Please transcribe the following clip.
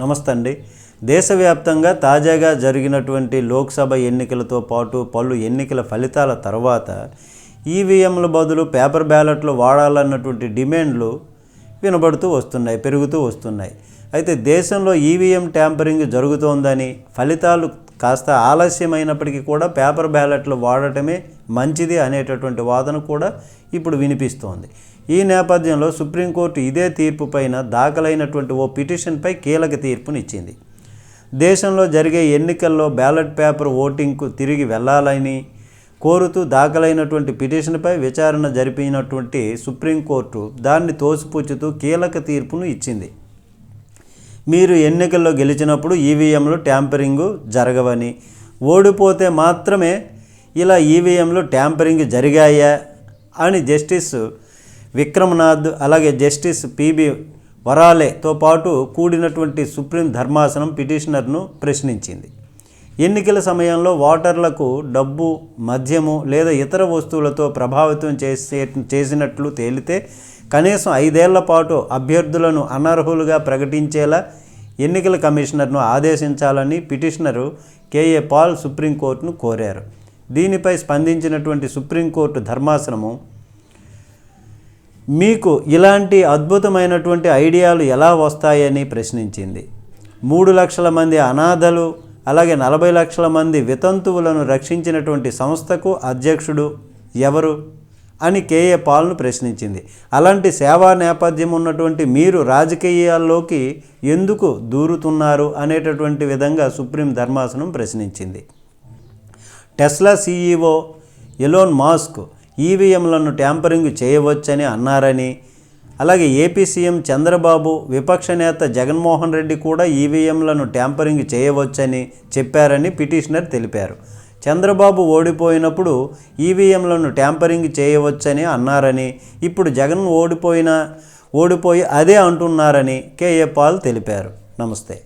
నమస్తే అండి దేశవ్యాప్తంగా తాజాగా జరిగినటువంటి లోక్సభ ఎన్నికలతో పాటు పలు ఎన్నికల ఫలితాల తర్వాత ఈవీఎంల బదులు పేపర్ బ్యాలెట్లు వాడాలన్నటువంటి డిమాండ్లు వినబడుతూ వస్తున్నాయి పెరుగుతూ వస్తున్నాయి. అయితే దేశంలో ఈవీఎం ట్యాంపరింగ్ జరుగుతోందని ఫలితాలు కాస్త ఆలస్యమైనప్పటికీ కూడా పేపర్ బ్యాలెట్లు వాడటమే మంచిది అనేటటువంటి వాదన కూడా ఇప్పుడు వినిపిస్తోంది. ఈ నేపథ్యంలో సుప్రీంకోర్టు ఇదే తీర్పు పైన దాఖలైనటువంటి ఓ పిటిషన్పై కీలక తీర్పునిచ్చింది. దేశంలో జరిగే ఎన్నికల్లో బ్యాలెట్ పేపర్ ఓటింగ్కు తిరిగి వెళ్ళాలని కోరుతూ దాఖలైనటువంటి పిటిషన్పై విచారణ జరిపినటువంటి సుప్రీంకోర్టు దాన్ని తోసిపుచ్చుతూ కీలక తీర్పును ఇచ్చింది. మీరు ఎన్నికల్లో గెలిచినప్పుడు ఈవీఎంలు ట్యాంపరింగ్ జరగవని ఓడిపోతే మాత్రమే ఇలా ఈవీఎంలు ట్యాంపరింగ్ జరిగాయా అని జస్టిస్ విక్రమనాథ్ అలాగే జస్టిస్ పిబి వరాలేతో పాటు కూడినటువంటి సుప్రీం ధర్మాసనం పిటిషనర్ను ప్రశ్నించింది. ఎన్నికల సమయంలో ఓటర్లకు డబ్బు మద్యము లేదా ఇతర వస్తువులతో ప్రభావితం చేసే చేసినట్లు తేలితే కనీసం ఐదేళ్ళ పాటు అభ్యర్థులను అనర్హులుగా ప్రకటించేలా ఎన్నికల కమిషనర్ను ఆదేశించాలని పిటిషనరు కేఏ పాల్ సుప్రీంకోర్టును కోరారు. దీనిపై స్పందించినటువంటి సుప్రీంకోర్టు ధర్మాసనము మీకు ఇలాంటి అద్భుతమైనటువంటి ఐడియాలు ఎలా వస్తాయని ప్రశ్నించింది. మూడు లక్షల మంది అనాథలు అలాగే నలభై లక్షల మంది వితంతువులను రక్షించినటువంటి సంస్థకు అధ్యక్షుడు ఎవరు అని కేఏ పాల్ను ప్రశ్నించింది. అలాంటి సేవా నేపథ్యం ఉన్నటువంటి మీరు రాజకీయాల్లోకి ఎందుకు దూరుతున్నారు అనేటటువంటి విధంగా సుప్రీం ధర్మాసనం ప్రశ్నించింది. టెస్లా సీఈఓ ఎలోన్ మాస్క్ ఈవీఎంలను ట్యాంపరింగ్ చేయవచ్చని అన్నారని. అలాగే ఏపీ సీఎం చంద్రబాబు విపక్ష నేత జగన్మోహన్ రెడ్డి కూడా ఈవీఎంలను ట్యాంపరింగ్ చేయవచ్చని చెప్పారని పిటిషనర్ తెలిపారు. చంద్రబాబు ఓడిపోయినప్పుడు ఈవీఎంలను ట్యాంపరింగ్ చేయవచ్చని అన్నారని ఇప్పుడు జగన్ ఓడిపోయిన ఓడిపోయి అదే అంటున్నారని కేఏ పాల్ తెలిపారు. నమస్తే.